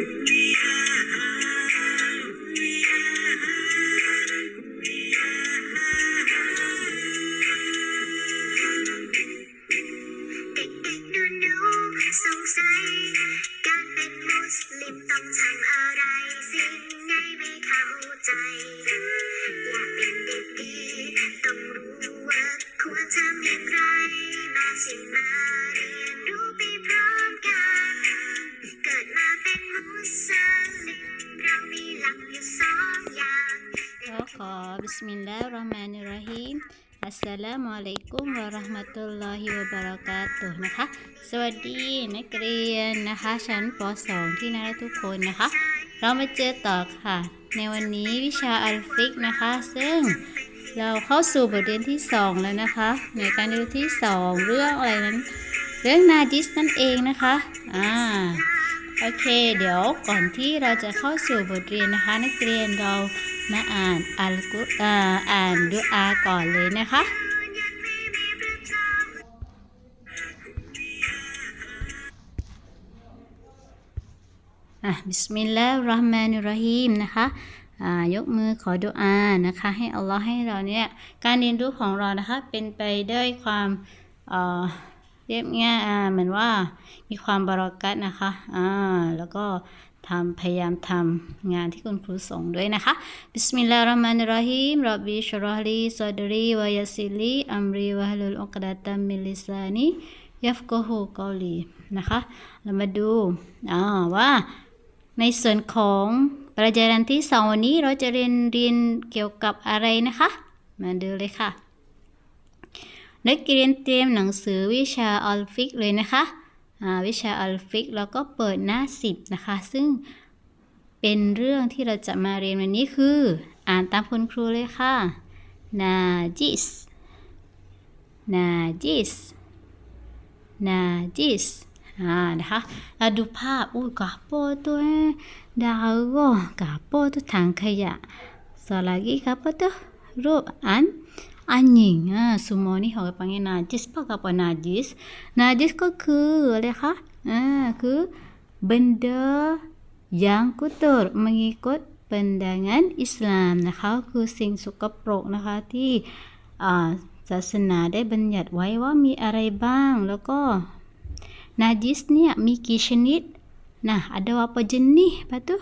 Yeah. มีหลักอยู่สองอย่างก็ขอบิสมิลลาฮิรเราะห์มานิรเราะฮีมอัสสลามุอะลัยกุมวะราะห์มะตุลลอฮิวะบะเราะกาตุฮ์นะคะ สวัสดีนักเรียนนะคะ ชั้นป .2 ที่น่ารักทุกคนนะคะ เรามาเจอต่อค่ะ ในวันนี้วิชาอัลฟิกนะคะ ซึ่งเราเข้าสู่บทเรียนที่ 2 แล้วนะคะ ในการเรียนที่ 2 เรื่องอะไรนั้น เรื่องนาจิสนั่นเองนะคะ อ่า โอเค เดี๋ยวก่อนที่เราจะเข้าสู่บทเรียนนะคะ นักเรียนเรามาอ่านอัลกุอ่าอ่านดุอาก่อนเลยนะคะอะบิสมิลลาฮิรราะห์มานิรเราะฮีมนะคะอ่ายกมือขอดุอานะคะ ให้อัลลอฮ์ให้เราเนี่ยการเรียนรู้ของเรานะคะเป็นไปด้วยความ เอ่อเรียบง่ายอ่าเหมือนว่ามีความบารักัตนะคะอ่าแล้วก็ทำพยายามทำงานที่คุณครูส่งด้วยนะคะบิสมิลลาฮิรราะห์มานิรราะฮีมรับบิชราะห์ลีซอดรีวะยัสซิลีอัมรีวะฮลุลอุกดะตัมมิลิซานียัฟกะฮูกอลีนะคะ เรามาดูอ่าว่าในส่วนของปรัชญาที่สองวันนี้เราจะเรียนเรียนเกี่ยวกับอะไรนะคะ มาดูเลยค่ะ นักเรียนเตรียมหนังสือวิชาอัลฟิกเลยนะคะอ่าวิชาอัลฟิกแล้วก็เปิดหน้าสิบนะคะ ซึ่งเป็นเรื่องที่เราจะมาเรียนวันนี้คือ อ่านตามคุณครูเลยค่ะนาจิสนาจิสนาจิสอ่านะคะเราดูภาพอุ้ยกาโปตัวดาวก็กาโปตัวถังขยะสลากีกาโปตัวรูปอัน anjing ah semua ni orang panggil najis apa apa najis najis ก็คืออะไรคะอ่าคือ benda yang kotor mengikut pandangan Islam นะคะคือสิ่งสกปรกนะคะที่อ่าศาสนาได้บัญญัติไว้ว่ามีอะไรบ้าง แล้วก็ najis เนี่ยมีกี่ชนิด nah ada apa jenis lepas tu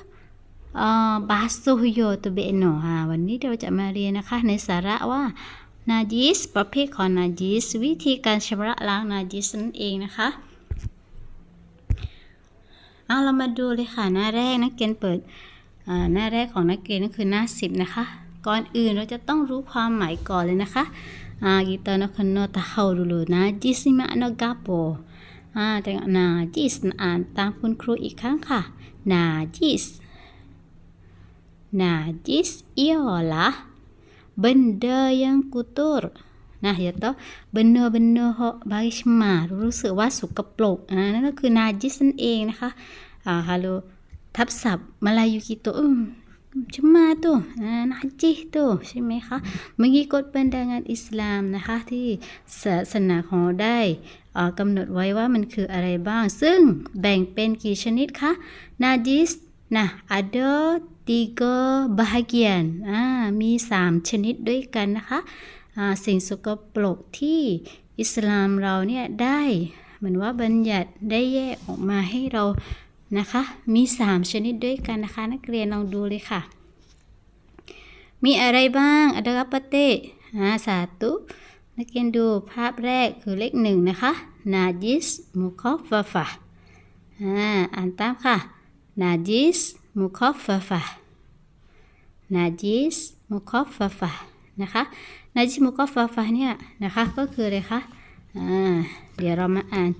เอ่อบาสุฮโยตุเบโนฮะวันนี้เราจะมาเรียนนะคะในสาระว่า นาจิสประเภทของนาจิสวิธีการชำระล้างนาจิสนั่นเองนะคะเอาเรามาดูเลยค่ะหน้าแรกนักเรียนเปิดหน้าแรกของนักเรียนก็คือหน้าสิบนะคะ ก่อนอื่นเราจะต้องรู้ความหมายก่อนเลยนะคะอ่า kita nak kena tahu dulu najis ni makna gapo อ่า tengok najis อ่านตามคุณครูอีกครั้งค่ะ najis Najis ialah benda yang kotor นะอย่าต้อง benda-benda เหาะบางชมารู้สึกว่าสกปรกอ่านั่นก็คือ najis นั่นเองนะคะอ่าฮัลโหลทับศัพท์มาลายูกิโตอืมชมาตัวอ่า najis ตัวใช่ไหมคะ mengikut pandangan อิสลามนะคะที่ศาสนาของเราได้อ่ากำหนดไว้ว่ามันคืออะไรบ้าง ซึ่งแบ่งเป็นกี่ชนิดคะ najis Nah, ada tiga bahagian อ่ามีสามชนิดด้วยกันนะคะอ่าสิ่งสกปรกที่อิสลามเราเนี่ยได้เหมือนว่าบัญญัติได้แยกออกมาให้เรานะคะ มีสามชนิดด้วยกันนะคะ นักเรียนลองดูเลยค่ะ มีอะไรบ้างอะดาปเตอ่าสาตุนักเรียนดูภาพแรกคือเลขหนึ่งนะคะ นาจิสมุคอฟฟะอ่าอ่านตามค่ะ najis mukhaffafah najis mukhaffafah นะคะ najis mukhaffafah เนี่ยนะคะก็คืออะไรคะอ่าเดี๋ยวเรามาอ่าน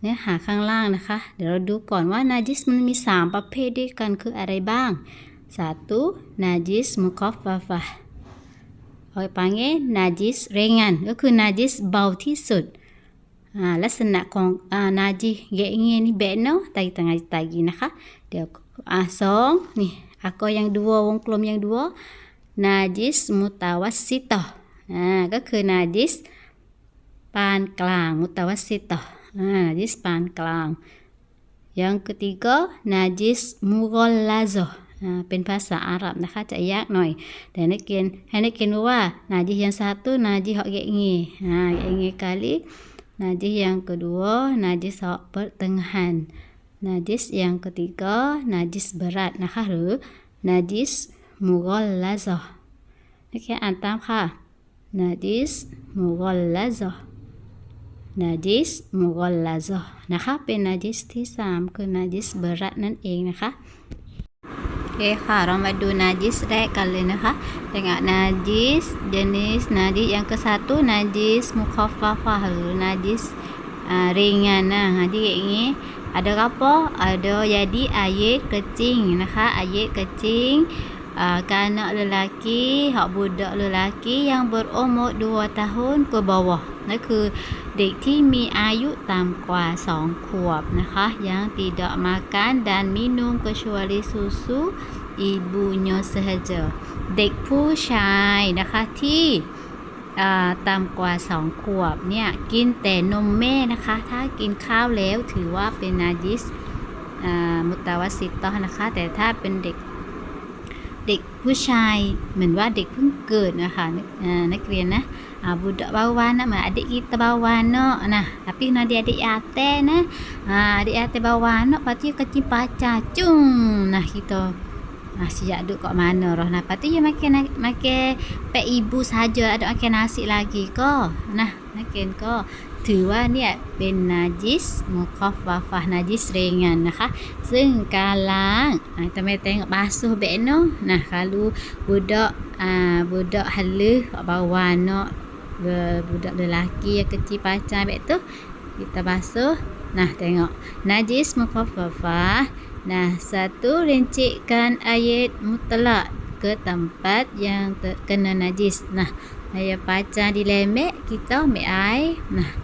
เนื้อหาข้างล่างนะคะ เดี๋ยวเราดูก่อนว่า najis มันมี 3 ประเภทด้วยกันคืออะไรบ้าง satu najis mukhaffafah เอาไป panggil najis ringan ก็คือ najis เบาที่สุด ลักษณะของอ่านาจีเกงเงี้ยนี่เบนเนาะตายตังตายนะคะเดี๋ยวอ่าสองนี่อากอยังดัววงกลมยังดัวนาจิสมุตาวัสิตอ่าก็คือนาจิสปานกลางมุตาวัสิตอ่านาจิสปานกลาง yang ketiga najis mughallazah อ่าเป็นภาษาอาหรับนะคะ จะยากหน่อย แต่นักเรียนให้นักเรียนรู้ว่า najis yang satu najis hak gek ha gek kali najis yang kedua najis hak pertengahan najis yang ketiga najis berat นะคะหรือ najis mughallazah นักเรียนอ่านตามค่ะ najis mughallazah najis mughallazah นะคะ เป็น najis ที่สามคือ najis berat นั่นเองนะคะ โอ เคค่ะ เรามาดู najis แรกกันเลยนะคะ Tengok najis jenis najis yang ke satu najis mukhaffafah หรือ najis uh, ringan nah jadi kayak gini ada apa ada jadi air kecing นะคะ air kecing uh, kanak lelaki hak budak lelaki yang berumur 2 tahun ke bawah นั่นคือเด็กที่มีอายุต่ำกว่า 2 ขวบนะคะ yang tidak makan dan minum kecuali susu ibunya sahaja เด็กผู้ชายนะคะที่อ่าต่ำกว่า 2 ขวบเนี่ยกินแต่นมแม่นะคะ ถ้ากินข้าวแล้วถือว่าเป็นนาจิสอ่ามุตาวสิตตอนะคะ แต่ถ้าเป็นเด็ก เด็กผู้ชายเหมือนว่าเด็กเพิ่งเกิดนะคะนักอ่านักเรียนนะอ่า budak bawah nak mak adik kita bawah nak nah tapi nak dia adik atas nah ah adik atas bawah nak lepas tu kecil pacar cung nah kita Ah, sejak duduk kat mana roh nah. Lepas tu dia makan makan pek ibu saja ada makan nasi lagi ke. Nah, makan ke. ถือว่าเนี่ยเป็นนาจิสมุคอฟวาฟานาจิสเรงานนะคะ ซึ่งการล้างอ่าทำไมแตงบาสุเบนเนาะนะ kalau budak ah budak halus kat bawah nak Be- budak lelaki yang kecil pacar baik tu kita basuh nah tengok najis mukhaffafah nah satu rincikkan ayat mutlak ke tempat yang terkena najis nah ayat pacar dilemek kita ambil air nah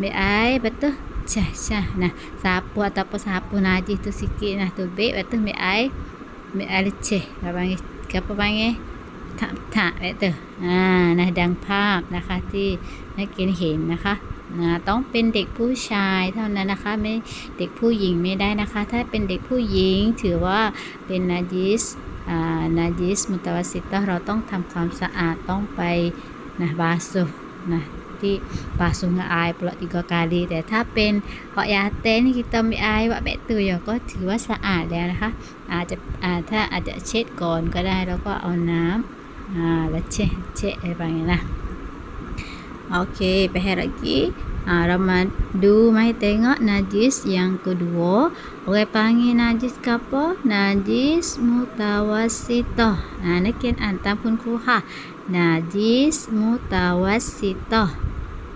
ambil air betul Cah, cah. Nah, sapu ataupun sapu najis tu sikit nah tu baik. Lepas tu ambil air. Ambil air leceh. Apa panggil? Apa panggil? ถะถะแบบเตออ่านะดังภาพนะคะที่นักเรียนเห็นนะคะนะต้องเป็นเด็กผู้ชายเท่านั้นนะคะไม่เด็กผู้หญิงไม่ได้นะคะ ถ้าเป็นเด็กผู้หญิงถือว่าเป็นนาจิสอ่านาจิสมุตวาสิตเราต้องทำความสะอาดต้องไปนะบาสุนะ ที่บาสุงอายปลอดอีกกาลีแต่ถ้าเป็นเหาะยาเต้น kita ambil air ว่าแบบตือก็ถือว่าสะอาดแล้วนะคะ อาจจะอ่าถ้าอาจจะเช็ดก่อนก็ได้แล้วก็เอาน้ำ Ha, leceh, leceh dia panggil lah. Okey, behar lagi. Ha, Ramadu mai tengok najis yang kedua. Orang panggil najis ke apa? Najis mutawasitah. Ha, nak kian antam pun ku ha. Najis mutawasitah.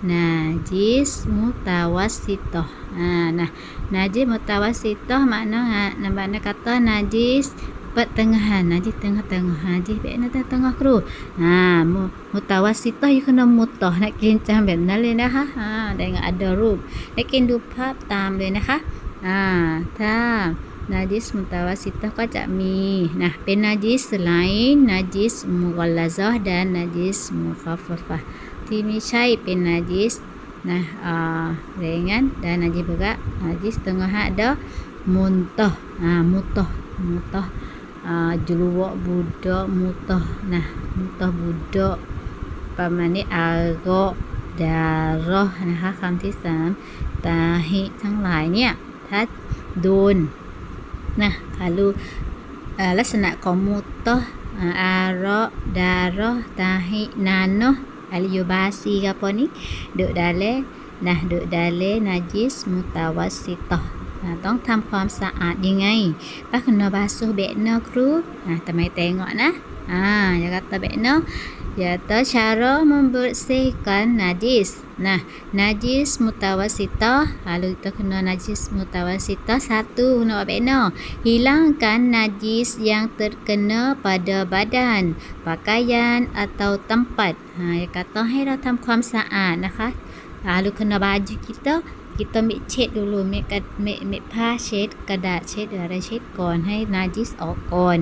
Najis mutawasitah. Ha, nah, najis mutawasitah makna ha, makna kata najis pertengahan najis tengah-tengah najis baik nak tengah kru ha mu- mutawasitah you kena mutah นักเรียนจำแบบนั้นเลยนะคะอ่าได้ง ada รูปนักเรียนดูภาพตามเลยนะคะ อ่า ถ้า najis mutawasitah ก็จะมีนะเป็น najis selain najis mughallazah dan najis mukhaffafah ที่ไม่ใช่เป็น najis นะอ่า ringan dan najis berat najis tengah ada muntah ha mutah mutah uh, jeluak budak mutah nah mutah budak ประมาณนี้อากะดารอนะคะคำที่สามตาหิทั้งหลายเนี่ยถ้าโดนนะค่ะรู้เอ่อลักษณะของมุตะอ่าอารอดารอตาหินานเนาะ อาลิโยบาซีกับปนิกดอะดาเลนะดอะดาเลนาจิสมุตาวสิตะอ่าต้องทำความสะอาดยังไงป้าคุณนบาสุเบะเนาะครูอ่าทำไมแตงอะนะอ่าอย่ากัตะเบะเนาะ Yaitu cara membersihkan najis. Nah, najis mutawasitah. Lalu kita kena najis mutawasitah. Satu, nak buat benda. Hilangkan najis yang terkena pada badan, pakaian atau tempat. Ha, dia kata, hai dah ทำความสะอาดนะคะ Lalu kena baju kita, kita ambil เช็ด dulu เม็ดกระเม็ดเม็ดผ้าเช็ด กระดาษเช็ดหรืออะไรเช็ดก่อนให้นาจิสออกก่อน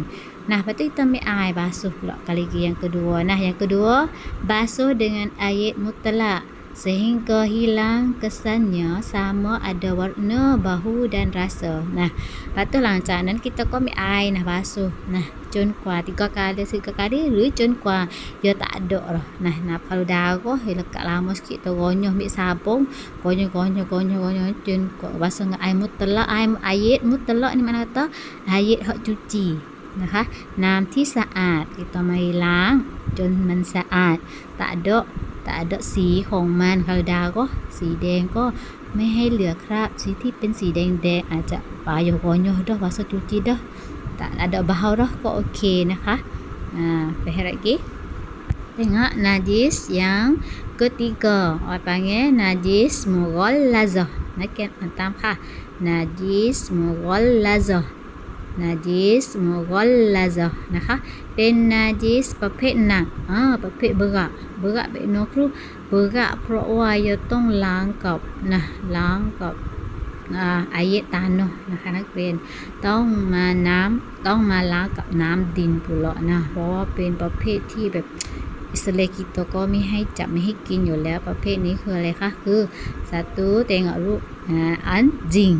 Nah, lepas tu kita ambil air basuh pula kali lagi yang kedua. Nah, yang kedua, basuh dengan air mutlak sehingga hilang kesannya sama ada warna bahu dan rasa. Nah, patutlah macam kita kau ambil air nah basuh. Nah, cun kuah tiga kali tiga kali lu cun kuah dia tak ada lah. Nah, nah kalau darah hilang kat lama sikit tu gonyoh ambil sabung, gonyoh gonyoh gonyoh gonyoh cun kuah basuh dengan air mutlak, air air mutlak ni mana kata? Air hak cuci. นะคะ น้ำที่สะอาดเรต้องมาล้างจนมันสะอาดตะเดาะตะเดาะสีของมันคาดาก็สีแดงก็ไม่ให้เหลือคราบสีที่เป็นสีแดงแดงอาจจะปลายกอนยอดวาสจุจิดอตะเดาะบาเฮาดอก็โอเคนะคะอ่าไปให้ไรกี้ Tengok najis yang ketiga. Orang panggil najis mughalazah. Nak antam kah? Najis mughalazah. นาจิสมุกอลลาซะนะคะ เป็นนาจิสประเภทหนักอ่าประเภท berat berat แบบโนครูเบกะเพราะว่าจะต้องล้างกับนะล้างกับอาอายะตาโนนะคะนักเรียนต้องมาน้ำต้องมาล้างกับน้ำดินปุระนะเพราะว่าเป็นประเภทที่แบบ อิสเลกิโตก็ไม่ให้จับไม่ให้กินอยู่แล้วประเภทนี้คืออะไรคะคือสัตว์เตงอรูปอันจิง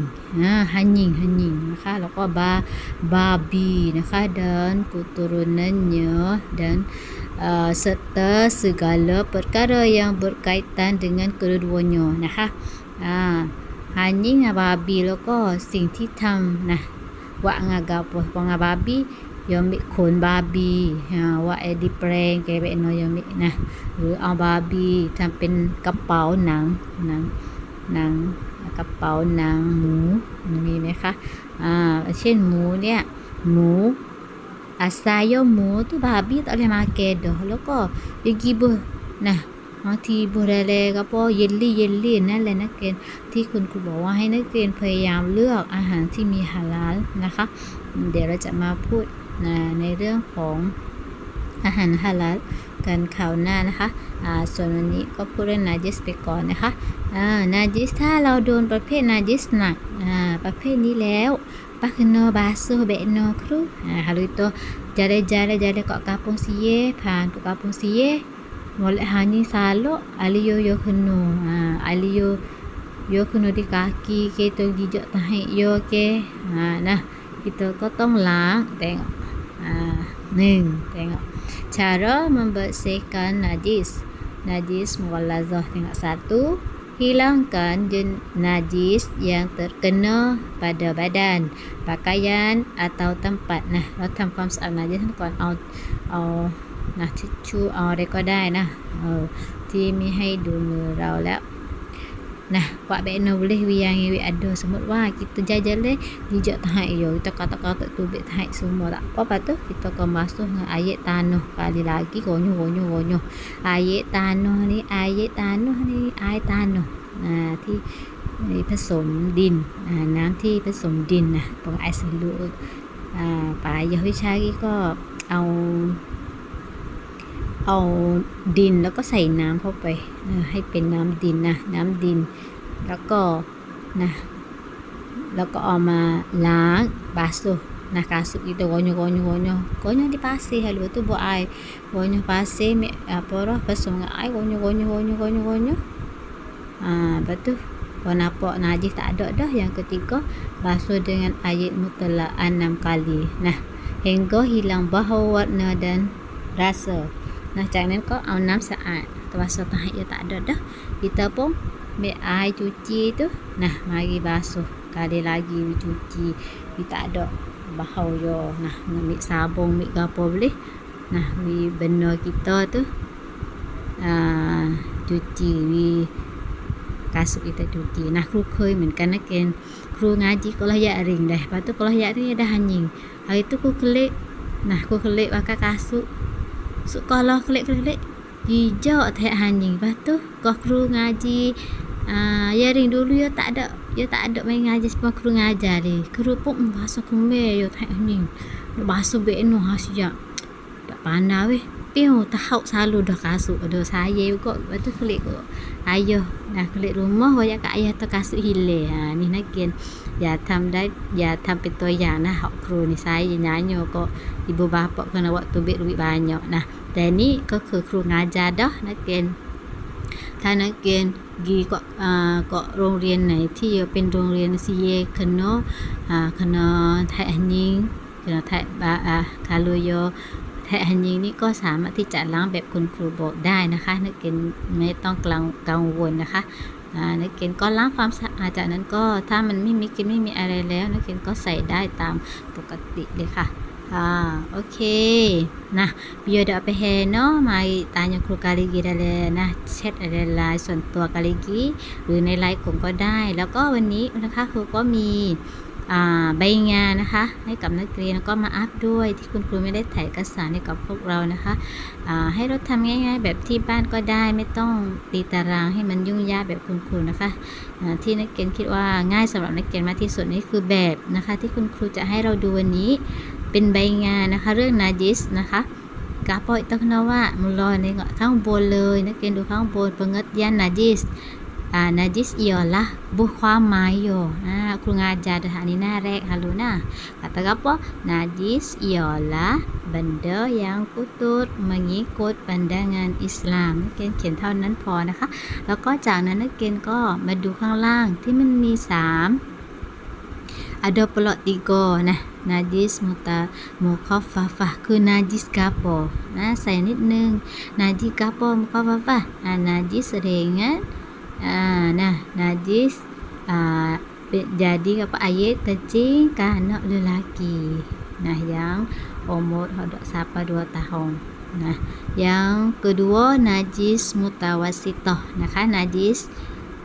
ฮันยิงฮันยิงนะคะแล้วก็บาบาบีนะคะ dan keturunannya dan uh, serta segala perkara yang berkaitan dengan keduanya นะคะอ่าฮันยิงบาบีแล้วก็สิ่งที่ทำนะว่ะงากาปวางาบาบี มิขนบาร์บีว่าเอดิแปรงแกไปนอยมินะ หรือเอาบาร์บีทำเป็นกระเป๋าหนังหนังหนังกระเป๋าหนังหมูมีไหมคะ อ่า เช่นหมูเนี่ย หมู asal hmu tu babi tak boleh makan dah แล้วก็ dia gibah nah บางทีบุรแลก็พอเยลลี่เยลลี่นั่นแหละนักเรียนที่คุณครูบอกว่าให้นักเรียนพยายามเลือกอาหารที่มีฮาลาลนะคะ เดี๋ยวเราจะมาพูด นะในเรื่องของอาหารฮาลาลกันข่าวหน้านะคะอ่าส่วนวันนี้ก็พูดเรื่องนาจิสไปก่อนนะคะอ่านาจิสถ้าเราโดนประเภทนาจิสหนักอ่าประเภทนี้แล้วปักโนบาสูเบโนครูอ่าฮารุโตจะได้จะได้จะได้เกาะกาปงซีเยผ่านเกาะปงซีเยมลฮานิซาโลอาลิโยโยคุนอ่าอาลิโยโยคโนที่กากีเกตโตกิจตาให้โยเกอ่านะ kita kotong lang tengok ning tengok cara membersihkan najis najis mughallazah tengok satu hilangkan jen najis yang terkena pada badan pakaian atau tempat nah เราทำความสะอาด najis ก่อนเอาเอา นะทิชชู่เอาอะไรก็ได้นะเออที่ไม่ให้ดูมือเราแล้ว นะวะเบนboleh yang we ada สมมติว่า kita jalan jejak tahai yo kita kata-kata tubik tahai semua tak apa tu kita akan basuh dengan ayat tanah kali lagi gonyo gonyo gonyo ayat tanah ni ayat tanah ni ayat tanah นะที่ผสมดินน้ำที่ผสมดินนะตรงไอซ์ลูอ่าป่ายาวิชากี้ก็เอา เอาดินแล้วก็ใส่น้ำเข้าไปให้เป็นน้ำดินนะน้ำดิน แล้วก็นะแล้วก็เอามาล้าง basuh nah kasut kita gonyo gonyo gonyo gonyo di pasir lalu tu buat air gonyo pasir apa roh basuh dengan air gonyo gonyo gonyo gonyo gonyo ha, lepas tu kalau nampak najis tak ada dah yang ketiga basuh dengan air mutlak enam kali nah hingga hilang bau warna dan rasa นะจากนั้นก็เอาน้ำสะอาดแต่ว่าสตา ya tak ada dah kita pun ambil air cuci tu nah mari basuh kali lagi cuci we tak ada bau yo nah ambil sabun ambil gapo boleh nah we benar kita tu uh, cuci we kasut kita cuci nah ครูเคยเหมือนกันนะเกณฑ์ครูงาจีก็ละยะริง dah lepas tu kalau ya ring dah hanying hari tu ครูเค lik nah ครูเค lik pakai kasut sekolah kelik-kelik jijak tak hanying lepas tu kau kru ngaji. Uh, ya ring dulu ya tak ada ya tak ada main ngaji sebab kru ngajar ni. Kru pun bahasa kume ya tak hanying bahasa beno hasya tak pandai weh. Piu tahu selalu dah kasut ada saya kok lepas tu kelik ayah. Dah kelik rumah wajak kat ayah tu kasut hilang ha, ni nak อย่าทำได้อย่าทำเป็นตัวอย่างนะหอกครูในไซส์ย้ายโยก็อิบุบาปอกกันว่าตัวเบรุวิบานเนาะนะแต่นี่ก็คือครูงานจาดอนักเรียนถ้านักเรียนกีก็อ่าก็โรงเรียนไหนที่เป็นโรงเรียนซีเยคโนอ่าคณะไทยอันยิงคณะไทยบาอาคาลุโยไทอันยิงนี่ก็สามารถที่จะล้างแบบคุณครูบอกได้นะคะนักเรียนไม่ต้องกังกังวลนะคะ นักเรียนก็ล้างความสะอาดจากนั้นก็ถ้ามันไม่มีกลินไม่มีอะไรแล้วนักเรียนก็ใส่ได้ตามปกติเลยค่ะอ่าโอเคนะบิโอเดไปเฮเนาะมาตาญครูกาลิกีได้เลยนะแชทอะไรไลน์ส่วนตัวกาลิกีหรือในไลน์กลุ่มก็ได้ แล้วก็วันนี้นะคะครูก็มี ใบงานนะคะ ให้กับนักเรียนแล้วก็มาอัพด้วยที่คุณครูไม่ได้ถ่ายเอกสารให้กับพวกเรานะคะให้เราทำง่าย ๆ แบบที่บ้านก็ได้ไม่ต้องตีตารางให้มันยุ่งยากแบบคุณครูนะคะที่นักเรียนคิดว่าง่ายสำหรับนักเรียนมากที่สุดนี่คือแบบนะคะ ที่คุณครูจะให้เราดูวันนี้เป็นใบงานนะคะ เรื่องนาจิสนะคะกาปอยต้องนว่ามุลอยในข้างบนเลย นักเรียนดูข้างบน pengertian najis อ่า najis ialah บุความหมายโยอ่าครูงาจา รย์นี่หน้าแรกฮัลโหลนะ kata apa najis ialah benda yang kotor mengikut pandangan Islam นักเรียนเขียนเท่านั้นพอนะคะ แล้วก็จากนั้นนักเรียนก็มาดูข้างล่างที่มันมี 3 ada pula tiga nah najis muta mukhaffafah คือ najis gapo นะใส่นิดนึง najis gapo mukhaffafah ah najis ringan ah nah najis ah jadi apa air kecil ke anak lelaki nah yang umur hendak sampai 2 tahun nah yang kedua najis mutawasitah นะคะ najis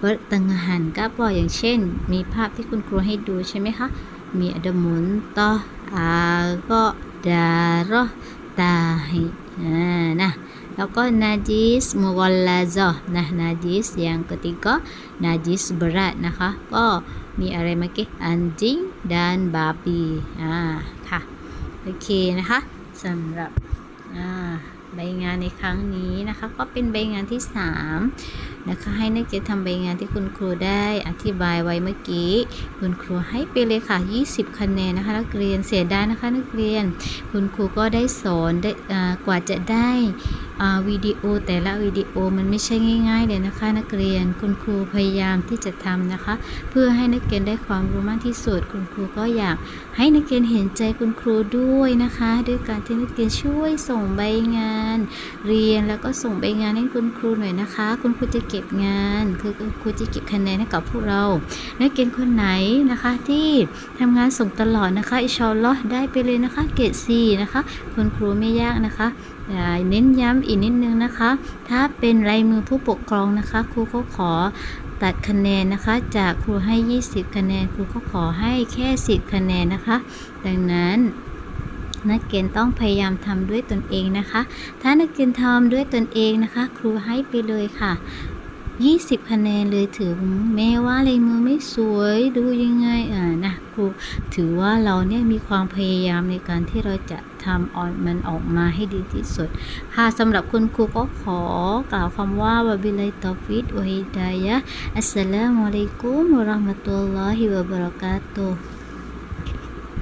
pertengahan ก็พออย่างเช่น มีภาพที่คุณครูให้ดูใช่ไหมคะ มีอดมุนต่ออาก็ดารอตาหิอ่านะ แล้วก็ najis mughallazah นะ najis อย่าง ketiga najis berat นะคะ ก็มีอะไรเมื่อกี้ anjing dan babi อ่าค่ะ โอเคนะคะสำหรับอ่าใบงานในครั้งนี้นะคะ ก็เป็นใบงานที่ 3 นะคะ ให้นักเรียนทำใบงานที่คุณครูได้อธิบายไว้เมื่อกี้ คุณครูให้ไปเลยค่ะ 20 คะแนนนะคะ นักเรียนเสียดายนะคะ นักเรียน คุณครูก็ได้สอนได้อ่ากว่าจะได้ วิดีโอแต่ละวิดีโอมันไม่ใช่ง่าย ๆ เลยนะคะ นักเรียนคุณครูพยายามที่จะทำนะคะ เพื่อให้นักเรียนได้ความรู้มากที่สุดคุณครูก็อยาก ให้นักเรียนเห็นใจคุณครูด้วยนะคะ ด้วยการที่นักเรียนช่วยส่งใบงาน เรียนแล้วก็ส่งใบงานให้คุณครูหน่อยนะคะ คุณครูจะเก็บงาน คือคุณครูจะเก็บคะแนนให้กับพวกเรา นักเรียนคนไหนนะคะที่ทำงานส่งตลอดนะคะอิชอลล์ได้ไปเลยนะคะ เกรดซีนะคะ คุณครูไม่ยากนะคะ เน้นย้ำอีกนิดนึงนะคะ ถ้าเป็นลายมือผู้ปกครองนะคะ ครูก็ขอตัดคะแนนนะคะ จากครูให้ 20 คะแนน ครูก็ขอให้แค่ 10 คะแนนนะคะ ดังนั้นนักเรียนต้องพยายามทำด้วยตนเองนะคะ ถ้านักเรียนทำด้วยตนเองนะคะ ครูให้ไปเลยค่ะ 20 คะแนนเลยถือแม้ว่าลายมือไม่สวยดูยังไงอ่านะครูถือว่าเราเนี่ยมีความพยายามในการที่เราจะ ทำออกมันออกมาให้ดีที่สุด ค่ะสำหรับคุณครูก็ขอกล่าวคำว่าวะบิลัยตอฟิดวะฮิดายะอัสสลามุอะลัยกุมวะเราะห์มะตุลลอฮิวะบะเราะกาตุฮ์